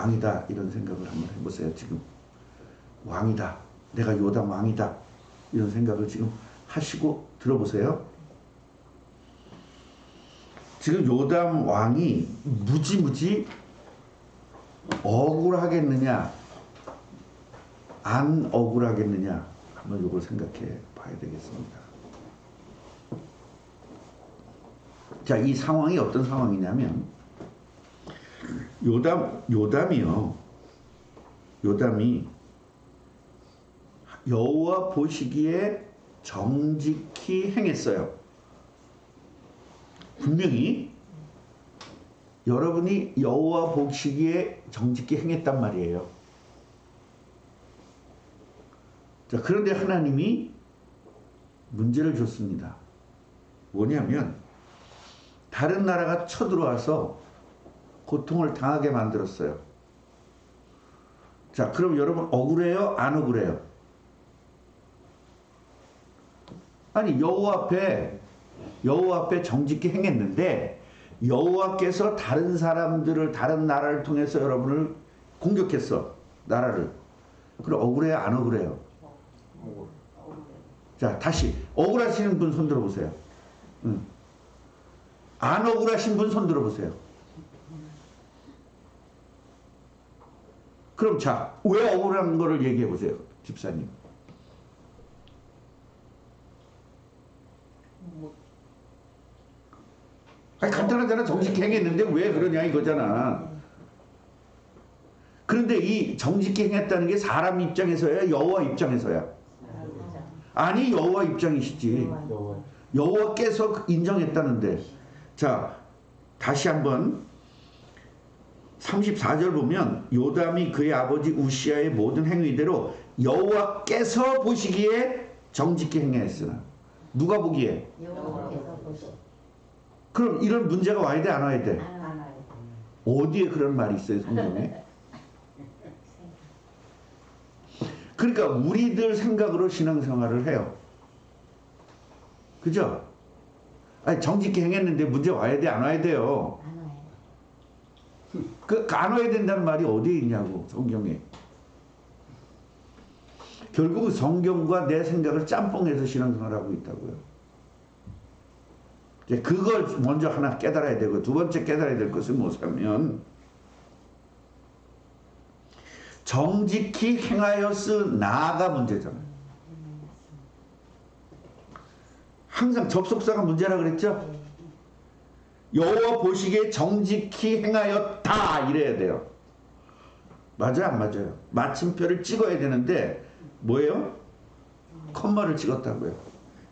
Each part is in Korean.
왕이다 이런 생각을 한번 해보세요. 지금 왕이다. 내가 요담 왕이다. 이런 생각을 지금 하시고 들어보세요. 지금 요담 왕이 무지무지 억울하겠느냐 안 억울하겠느냐 한번 이걸 생각해 봐야 되겠습니다. 자, 이 상황이 어떤 상황이냐면 요담 요담이요. 요담이 여호와 보시기에 정직히 행했어요. 분명히 여러분이 여호와 보시기에 정직히 행했단 말이에요. 자, 그런데 하나님이 문제를 줬습니다. 뭐냐면 다른 나라가 쳐들어와서 고통을 당하게 만들었어요. 자, 그럼 여러분 억울해요? 안 억울해요? 아니 여호와 앞에 여호와 앞에 정직히 행했는데 여호와께서 다른 사람들을 다른 나라를 통해서 여러분을 공격했어 나라를. 그럼 억울해요? 안 억울해요? 자 다시 억울하시는 분 손 들어 보세요. 응. 안 억울하신 분 손 들어 보세요. 그럼 자, 왜 억울한 거를 얘기해 보세요, 집사님. 아니 간단하잖아. 정직히 행했는데 왜 그러냐 이거잖아. 그런데 이 정직히 행했다는 게 사람 입장에서야 여호와 입장에서야. 아니 여호와 입장이시지. 여호와께서 인정했다는데. 자, 다시 한번 34절 보면 요담이 그의 아버지 우시아의 모든 행위대로 여호와께서 보시기에 정직히 행했으나 누가 보기에? 여호와께서 보시. 그럼 이런 문제가 와야 돼? 안 와야 돼? 안 와요. 어디에 그런 말이 있어요 성경에? 그러니까 우리들 생각으로 신앙생활을 해요. 그죠? 아니 정직히 행했는데 문제 와야 돼? 안 와야 돼요. 그안 와야 된다는 말이 어디에 있냐고 성경에. 결국 성경과 내 생각을 짬뽕해서 신앙생활 하고 있다고요. 이제 그걸 먼저 하나 깨달아야 되고 두 번째 깨달아야 될 것은 뭐냐면 정직히 행하였으 나가 문제잖아요. 항상 접속사가 문제라 그랬죠 여호와 보시기에 정직히 행하였다 이래야 돼요. 맞아요, 안 맞아요? 마침표를 찍어야 되는데 뭐예요? 컴마를 찍었다고요.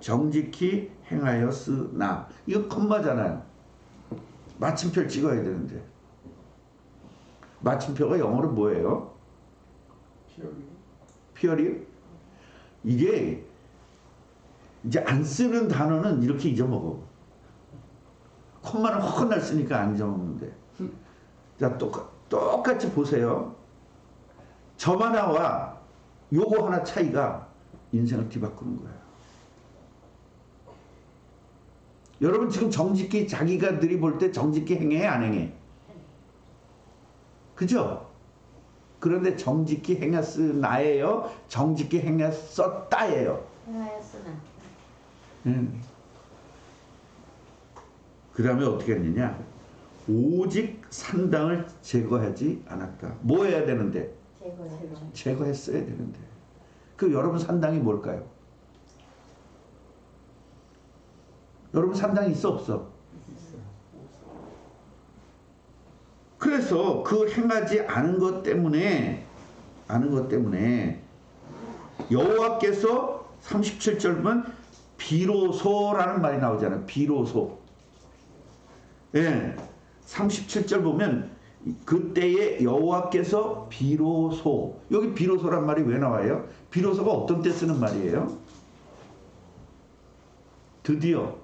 정직히 행하였으나 이거 컴마잖아요. 마침표를 찍어야 되는데 마침표가 영어로 뭐예요? 피어리 이게 이제 안 쓰는 단어는 이렇게 잊어먹어. 콤마는 헛날 쓰니까 안 잊어먹는데. 자, 똑, 똑같이 보세요. 점 하나와 요거 하나 차이가 인생을 뒤바꾸는 거예요. 여러분 지금 정직히 자기가 들이 볼 때 정직히 행해 안 행해? 그죠? 그런데 정직히 행했으나예요? 정직히 행했었다예요. 행하였으나 음. 그 다음에 어떻게 했느냐? 오직 산당을 제거하지 않았다. 뭐 해야 되는데? 제거했죠. 제거했어야 되는데. 그 여러분 산당이 뭘까요? 여러분 산당이 있어 없어? 그래서 그 행하지 않은 것 때문에 않은 것 때문에 여호와께서 37절 보면 비로소라는 말이 나오잖아요. 비로소. 예. 37절 보면 그때에 여호와께서 비로소 여기 비로소란 말이 왜 나와요? 비로소가 어떤 때 쓰는 말이에요? 드디어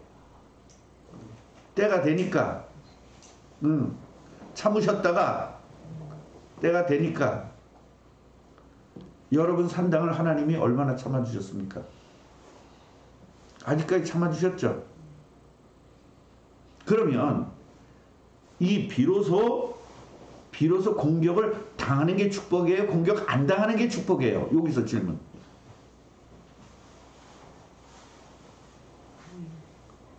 때가 되니까 음, 참으셨다가 때가 되니까 여러분 산당을 하나님이 얼마나 참아주셨습니까? 아직까지 참아주셨죠? 그러면 이 비로소 비로소 공격을 당하는 게 축복이에요? 공격 안 당하는 게 축복이에요? 여기서 질문.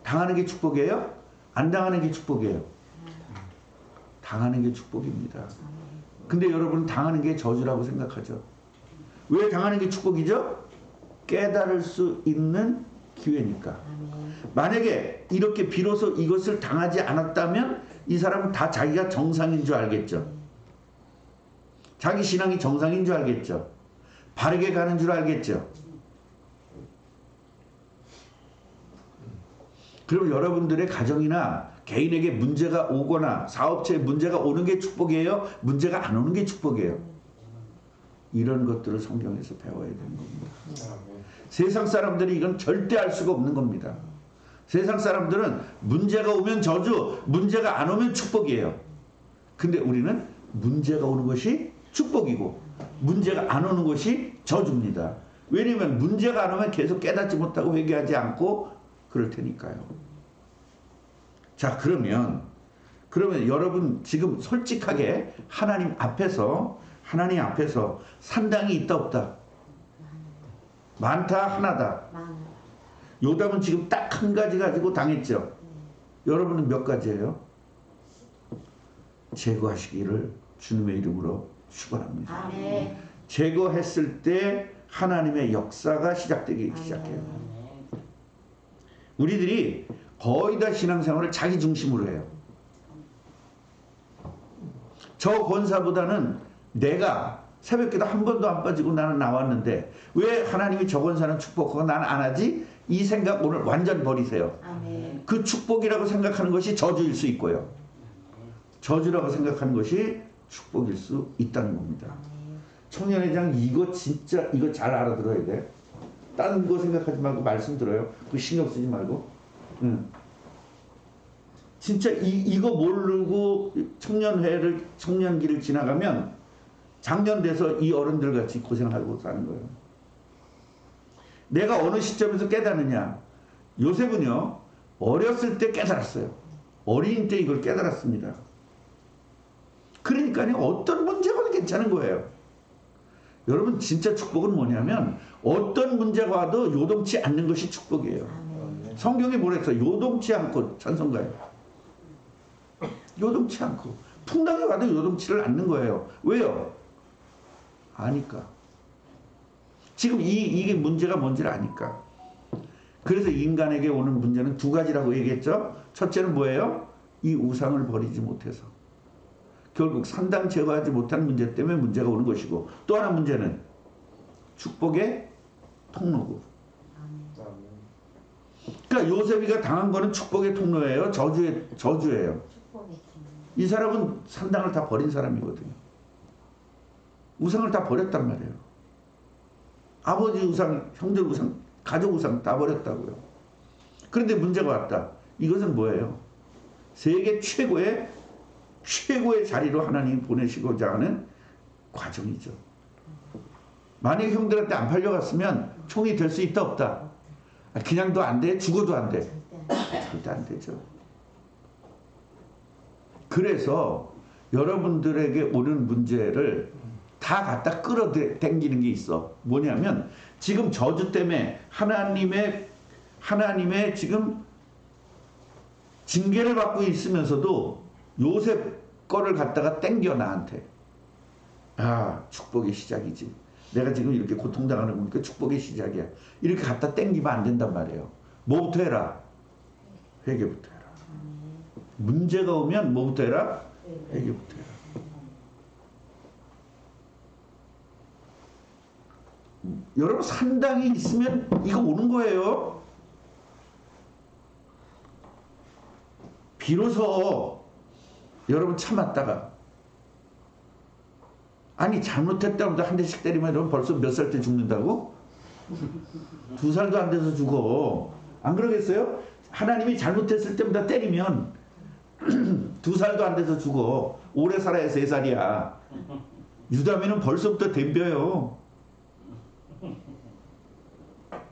당하는 게 축복이에요? 안 당하는 게 축복이에요? 당하는 게 축복입니다. 근데 여러분 당하는 게 저주라고 생각하죠. 왜 당하는 게 축복이죠? 깨달을 수 있는 기회니까. 만약에 이렇게 비로소 이것을 당하지 않았다면 이 사람은 다 자기가 정상인 줄 알겠죠. 자기 신앙이 정상인 줄 알겠죠. 바르게 가는 줄 알겠죠. 그럼 여러분들의 가정이나 개인에게 문제가 오거나 사업체에 문제가 오는 게 축복이에요? 문제가 안 오는 게 축복이에요? 이런 것들을 성경에서 배워야 되는 겁니다. 세상 사람들이 이건 절대 알 수가 없는 겁니다. 세상 사람들은 문제가 오면 저주, 문제가 안 오면 축복이에요. 근데 우리는 문제가 오는 것이 축복이고 문제가 안 오는 것이 저주입니다. 왜냐하면 문제가 안 오면 계속 깨닫지 못하고 회개하지 않고 그럴 테니까요. 자 그러면 그러면 여러분 지금 솔직하게 하나님 앞에서 하나님 앞에서 산당이 있다 없다 많다 하나다. 요담은 지금 딱 한 가지 가지고 당했죠. 여러분은 몇 가지예요? 제거하시기를 주님의 이름으로 축원합니다. 아멘. 제거했을 때 하나님의 역사가 시작되기 시작해요. 우리들이 거의 다 신앙생활을 자기 중심으로 해요. 저 권사보다는 내가 새벽기도 한 번도 안 빠지고 나는 나왔는데 왜 하나님이 저 권사는 축복하고 나는 안 하지? 이 생각 오늘 완전 버리세요. 아멘. 그 축복이라고 생각하는 것이 저주일 수 있고요. 저주라고 생각하는 것이 축복일 수 있다는 겁니다. 청년회장 이거 진짜 이거 잘 알아들어야 돼. 다른 거 생각하지 말고 말씀 들어요. 그 신경 쓰지 말고. 응. 진짜 이 이거 모르고 청년회를 청년기를 지나가면 작년 돼서 이 어른들 같이 고생하고 사는 거예요. 내가 어느 시점에서 깨닫느냐? 요셉은요 어렸을 때 깨달았어요. 어린 때 이걸 깨달았습니다. 그러니까요 어떤 문제가 와도 괜찮은 거예요. 여러분 진짜 축복은 뭐냐면 어떤 문제가 와도 요동치 않는 것이 축복이에요. 아멘. 성경에 뭐랬어? 요동치 않고 찬송가에 요동치 않고 풍랑이 와도 요동치를 않는 거예요. 왜요? 아니까. 지금 이 이게 문제가 뭔지를 아니까. 그래서 인간에게 오는 문제는 두 가지라고 얘기했죠. 첫째는 뭐예요? 이 우상을 버리지 못해서 결국 산당 제거하지 못한 문제 때문에 문제가 오는 것이고 또 하나 문제는 축복의 통로고. 그러니까 요셉이가 당한 거는 축복의 통로예요. 저주의 저주예요. 이 사람은 산당을 다 버린 사람이거든요. 우상을 다 버렸단 말이에요. 아버지 우상, 형제 우상, 가족 우상 다 버렸다고요. 그런데 문제가 왔다. 이것은 뭐예요? 세계 최고의 최고의 자리로 하나님 보내시고자 하는 과정이죠. 만약 형들한테 안 팔려갔으면 총이 될 수 있다 없다. 아, 그냥도 안 돼, 죽어도 안 돼. 절대 안 되죠. 그래서 여러분들에게 오는 문제를 다 갖다 끌어당기는 게 있어. 뭐냐면 지금 저주 때문에 하나님의 하나님의 지금 징계를 받고 있으면서도 요셉 거를 갖다가 땡겨 나한테. 아 축복의 시작이지. 내가 지금 이렇게 고통당하는 거니까 축복의 시작이야. 이렇게 갖다 땡기면 안 된단 말이에요. 뭐부터 해라? 회개부터 해라. 문제가 오면 뭐부터 해라? 회개부터 해라. 여러분 산당이 있으면 이거 오는 거예요. 비로소 여러분 참았다가 아니 잘못했다고 한 대씩 때리면 여러분 벌써 몇 살 때 죽는다고? 두 살도 안 돼서 죽어. 안 그러겠어요? 하나님이 잘못했을 때보다 때리면 두 살도 안 돼서 죽어. 오래 살아야 세 살이야. 유다미는 벌써부터 덤벼요.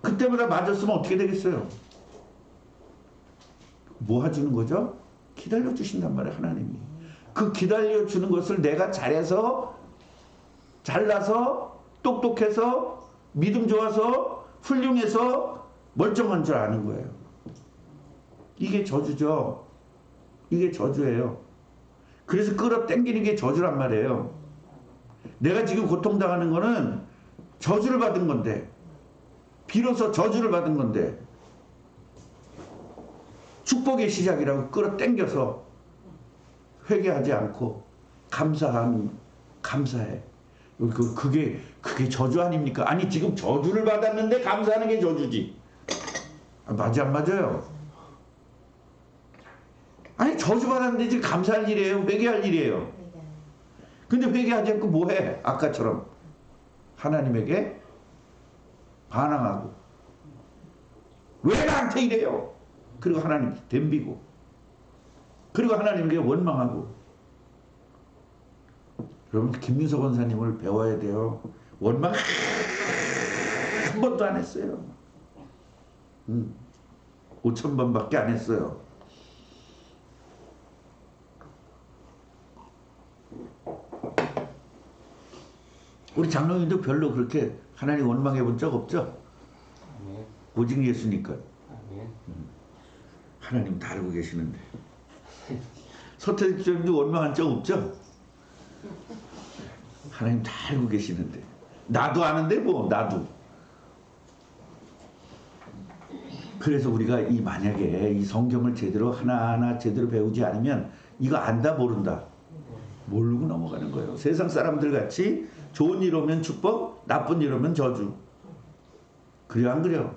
그때보다 맞았으면 어떻게 되겠어요? 모아주는 거죠? 기다려 주신단 말이에요, 하나님이. 그 기다려 주는 것을 내가 잘해서 잘나서 똑똑해서 믿음 좋아서 훌륭해서 멀쩡한 줄 아는 거예요. 이게 저주죠. 이게 저주예요. 그래서 끌어 당기는 게 저주란 말이에요. 내가 지금 고통당하는 거는 저주를 받은 건데 비로소 저주를 받은 건데 축복의 시작이라고 끌어당겨서 회개하지 않고 감사하는 감사해. 그 그게 그게 저주 아닙니까? 아니 지금 저주를 받았는데 감사하는 게 저주지. 아, 맞아 안 맞아요? 아니 저주 받았는데 지금 감사할 일이에요. 회개할 일이에요. 근데 회개하지 않고 뭐해? 아까처럼 하나님에게 반항하고 왜 나한테 이래요? 그리고 하나님 덤비고 그리고 하나님께 원망하고 여러분 김민석 원사님을 배워야 돼요. 원망 한 번도 안 했어요. 음, 5천 번밖에 안 했어요. 우리 장로님도 별로 그렇게 하나님 원망해 본 적 없죠? 아멘. 오직 예수니까 아멘. 하나님 다 알고 계시는데 서태지 집사님도 원망한 적 없죠? 하나님 다 알고 계시는데 나도 아는데 뭐 나도 그래서 우리가 이 만약에 이 성경을 제대로 하나하나 제대로 배우지 않으면 이거 안다 모른다 모르고 넘어가는 거예요 세상 사람들 같이 좋은 일 오면 축복 나쁜 일 오면 저주 그래 안 그래요?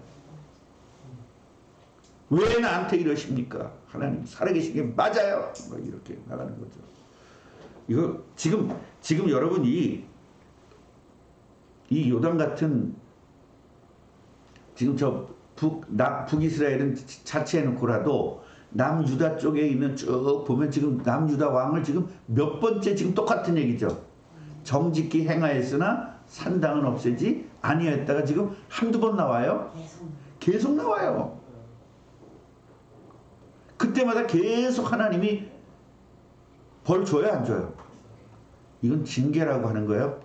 왜 나한테 이러십니까? 하나님 살아계신 게 맞아요. 뭐 이렇게 나가는 거죠. 이거 지금 지금 여러분이 이 요단 같은 지금 저북 북이스라엘은 자체해놓고라도 남유다 쪽에 있는 쭉 보면 지금 남유다 왕을 지금 몇 번째 지금 똑같은 얘기죠. 정직히 행하였으나 산당은 없애지 아니하였다가 지금 한두 번 나와요. 계속 나와요. 그때마다 계속 하나님이 벌 줘요, 안 줘요? 이건 징계라고 하는 거예요.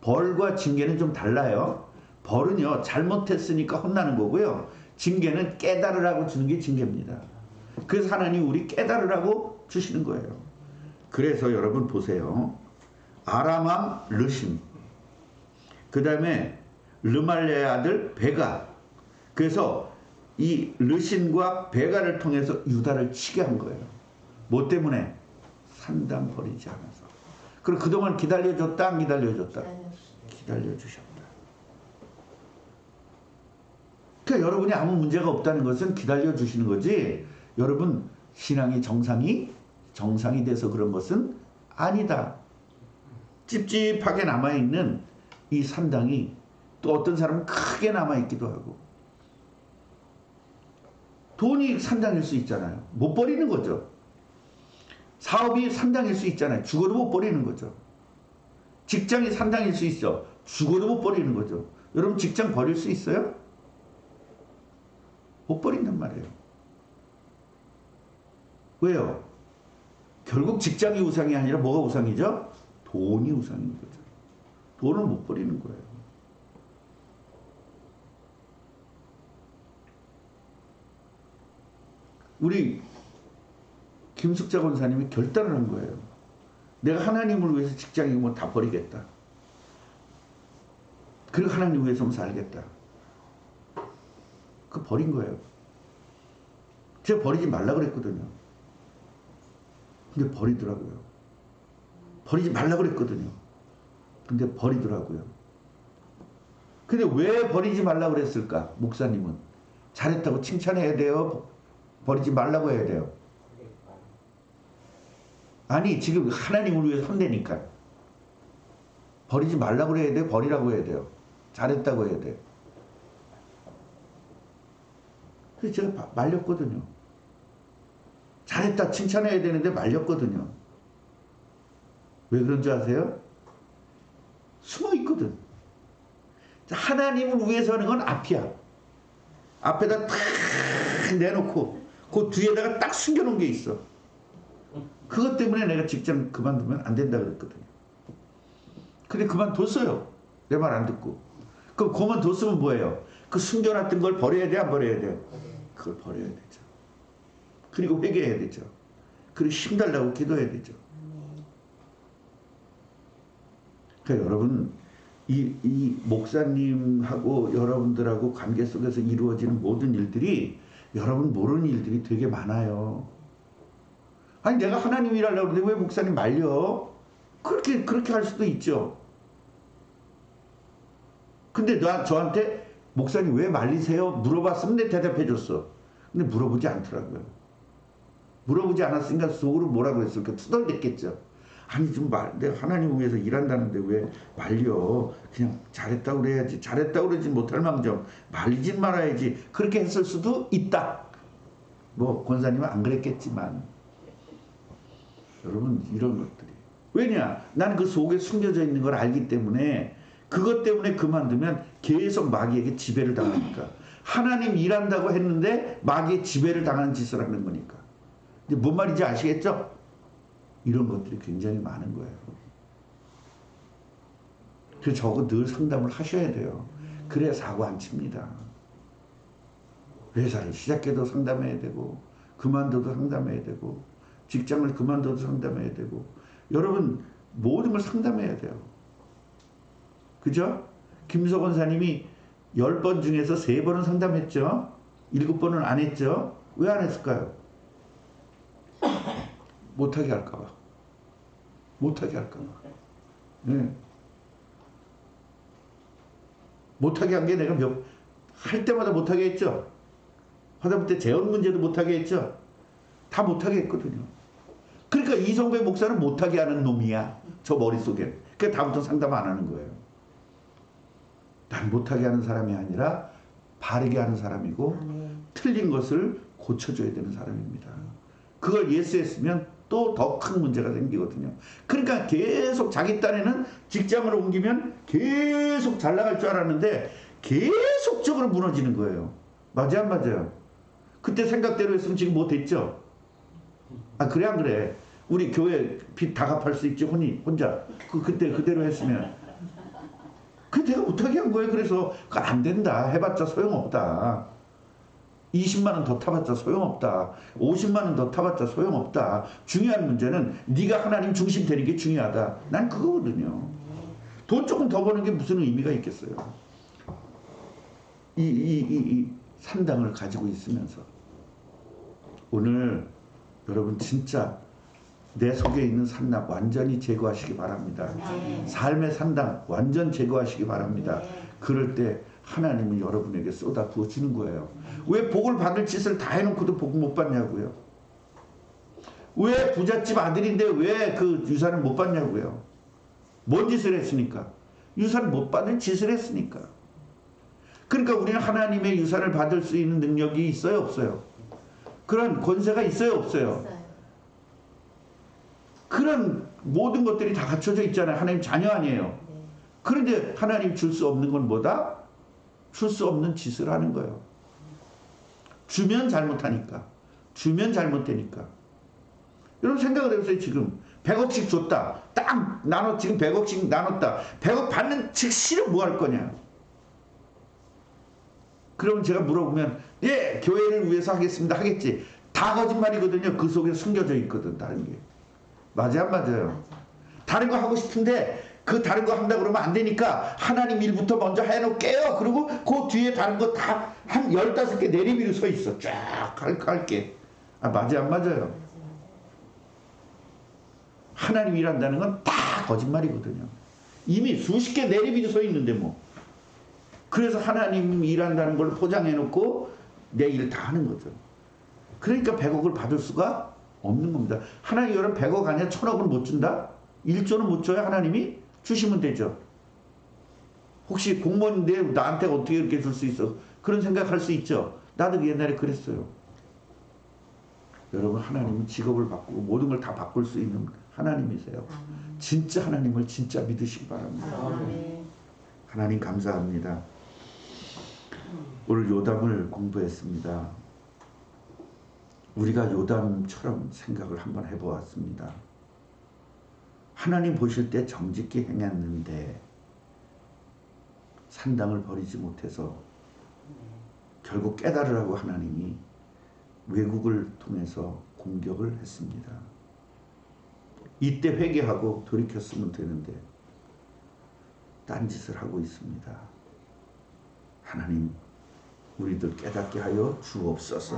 벌과 징계는 좀 달라요. 벌은요, 잘못했으니까 혼나는 거고요. 징계는 깨달으라고 주는 게 징계입니다. 그래서 하나님 우리 깨달으라고 주시는 거예요. 그래서 여러분 보세요. 아람왕 르심. 그 다음에 르말레의 아들 베가. 그래서 이 르신과 베가를 통해서 유다를 치게 한 거예요. 뭐 때문에? 산당 버리지 않아서. 그리고 그동안 기다려줬다, 안 기다려줬다? 기다려주셨다. 그러니까 여러분이 아무 문제가 없다는 것은 기다려주시는 거지, 여러분, 신앙의 정상이 정상이 돼서 그런 것은 아니다. 찝찝하게 남아있는 이 산당이 또 어떤 사람은 크게 남아있기도 하고, 돈이 산당일 수 있잖아요. 못 버리는 거죠. 사업이 산당일 수 있잖아요. 죽어도 못 버리는 거죠. 직장이 산당일 수 있어. 죽어도 못 버리는 거죠. 여러분 직장 버릴 수 있어요? 못 버린단 말이에요. 왜요? 결국 직장이 우상이 아니라 뭐가 우상이죠? 돈이 우상인 거죠. 돈을 못 버리는 거예요. 우리 김숙자 권사님이 결단을 한 거예요. 내가 하나님을 위해서 직장이면 다 버리겠다. 그리고 하나님 위해서만 살겠다. 그 버린 거예요. 제가 버리지 말라 그랬거든요. 근데 버리더라고요. 버리지 말라 그랬거든요. 근데 버리더라고요. 근데 왜 버리지 말라 그랬을까? 목사님은 잘했다고 칭찬해야 돼요. 버리지 말라고 해야 돼요. 아니 지금 하나님을 위해서 한다니까 버리지 말라고 해야 돼 버리라고 해야 돼요 잘했다고 해야 돼 그래서 제가 바- 말렸거든요 잘했다 칭찬해야 되는데 말렸거든요 왜 그런 줄 아세요? 숨어 있거든 자, 하나님을 위해서 하는 건 앞이야 앞에다 탁 내놓고 그 뒤에다가 딱 숨겨놓은 게 있어 그것 때문에 내가 직장 그만두면 안 된다 그랬거든요. 근데 그만뒀어요. 내 말 안 듣고. 그럼 그만뒀으면 뭐예요? 그 숨겨놨던 걸 버려야 돼, 안 버려야 돼요? 그걸 버려야 되죠. 그리고 회개해야 되죠. 그리고 힘달라고 기도해야 되죠. 그러니까 여러분 이, 이 목사님하고 여러분들하고 관계 속에서 이루어지는 모든 일들이 여러분 모르는 일들이 되게 많아요. 아니 내가 하나님 일하려고 그러는데 왜 목사님 말려? 그렇게 그렇게 할 수도 있죠. 근데 나 저한테 목사님 왜 말리세요? 물어봤으면 내 대답해 줬어. 근데 물어보지 않더라고요. 물어보지 않았으니까 속으로 뭐라 그랬을까? 투덜댔겠죠. 아니 좀 말, 내가 하나님 위해서 일한다는데 왜 말려? 그냥 잘했다고 그래야지. 잘했다고 그러지 못할 망정 말리진 말아야지. 그렇게 했을 수도 있다. 뭐 권사님은 안 그랬겠지만 여러분 이런 것들이 왜냐? 나는 그 속에 숨겨져 있는 걸 알기 때문에 그것 때문에 그만두면 계속 마귀에게 지배를 당하니까 하나님 일한다고 했는데 마귀의 지배를 당하는 짓을 하는 거니까. 이제 뭔 말인지 아시겠죠? 이런 것들이 굉장히 많은 거예요. 그래서 저거 늘 상담을 하셔야 돼요. 그래야 사고 안 칩니다. 회사를 시작해도 상담해야 되고, 그만둬도 상담해야 되고, 직장을 그만둬도 상담해야 되고, 여러분, 모든 걸 상담해야 돼요. 그죠? 김석 원 사님이 10번 중에서 3번은 상담했죠? 7번은 안 했죠? 왜 안 했을까요? 못하게 할까봐. 못하게 할까봐. 네. 못하게 한 게 내가 몇, 할 때마다 못하게 했죠? 하다못해 재원 문제도 못하게 했죠? 다 못하게 했거든요. 그러니까 이성배 목사는 못하게 하는 놈이야. 저 머릿속에. 그러니까 다음부터 상담 안 하는 거예요. 난 못하게 하는 사람이 아니라 바르게 하는 사람이고 아멘. 틀린 것을 고쳐줘야 되는 사람입니다. 그걸 예스했으면 또 더 큰 문제가 생기거든요. 그러니까 계속 자기 딴에는 직장을 옮기면 계속 잘 나갈 줄 알았는데 계속적으로 무너지는 거예요. 맞아요, 안 맞아요? 그때 생각대로 했으면 지금 뭐 됐죠? 아 그래 안 그래? 우리 교회 빚 다 갚을 수 있지 혼이 혼자 그 그때 그대로 했으면 그 내가 못하게 한 거예요. 그래서 안 된다. 해봤자 소용없다. 20만 원 더 타봤자 소용없다. 50만 원 더 타봤자 소용없다. 중요한 문제는 네가 하나님 중심 되는 게 중요하다. 난 그거거든요. 돈 조금 더 버는 게 무슨 의미가 있겠어요. 이, 이, 이, 이 산당을 가지고 있으면서 오늘 여러분 진짜 내 속에 있는 산낙 완전히 제거하시기 바랍니다. 네. 삶의 산당 완전 제거하시기 바랍니다. 네. 그럴 때 하나님은 여러분에게 쏟아 부어 주는 거예요. 왜 복을 받을 짓을 다 해놓고도 복못 받냐고요? 왜 부잣집 아들인데 왜 그 유산을 못 받냐고요? 뭔 짓을 했으니까? 유산 못 받을 짓을 했으니까. 그러니까 우리는 하나님의 유산을 받을 수 있는 능력이 있어요, 없어요? 그런 권세가 있어요, 없어요? 그런 모든 것들이 다 갖춰져 있잖아요. 하나님 자녀 아니에요. 네. 그런데 하나님 줄 수 없는 건 뭐다? 줄 수 없는 짓을 하는 거예요. 주면 잘못하니까. 주면 잘못되니까. 여러분 생각을 해보세요. 지금 100억씩 줬다. 딱 나눠 지금 100억씩 나눴다. 100억 받는 즉시로 뭐 할 거냐? 그럼 제가 물어보면 예 교회를 위해서 하겠습니다 하겠지. 다 거짓말이거든요. 그 속에 숨겨져 있거든 다른 게. 맞아요 안 맞아요? 맞아. 다른 거 하고 싶은데 그 다른 거 한다 그러면 안 되니까 하나님 일부터 먼저 해놓을게요. 그리고 그 뒤에 다른 거 다한 열다섯 개 내리비로 서 있어. 쫙 할, 할게. 아, 맞아요, 안 맞아요? 하나님 일한다는 건 다 거짓말이거든요. 이미 수십 개 내리비도 서 있는데 뭐. 그래서 하나님 일한다는 걸 포장해놓고 내 일 다 하는 거죠. 그러니까 100억을 받을 수가 없는 겁니다. 하나님 여러분 100억 아니야 1000억을 못 준다? 1조는 못 줘요 하나님이? 주시면 되죠. 혹시 공무원인데 나한테 어떻게 이렇게 줄 수 있어? 그런 생각할 수 있죠. 나도 옛날에 그랬어요. 여러분 하나님은 직업을 바꾸고 모든 걸 다 바꿀 수 있는 하나님이세요. 진짜 하나님을 진짜 믿으시기 바랍니다. 하나님 감사합니다. 오늘 요담을 공부했습니다. 우리가 요담처럼 생각을 한번 해보았습니다. 하나님 보실 때 정직히 행했는데 산당을 버리지 못해서 결국 깨달으라고 하나님이 외국을 통해서 공격을 했습니다. 이때 회개하고 돌이켰으면 되는데 딴짓을 하고 있습니다. 하나님 우리들 깨닫게 하여 주옵소서.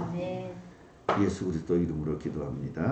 예수 그리스도 이름으로 기도합니다.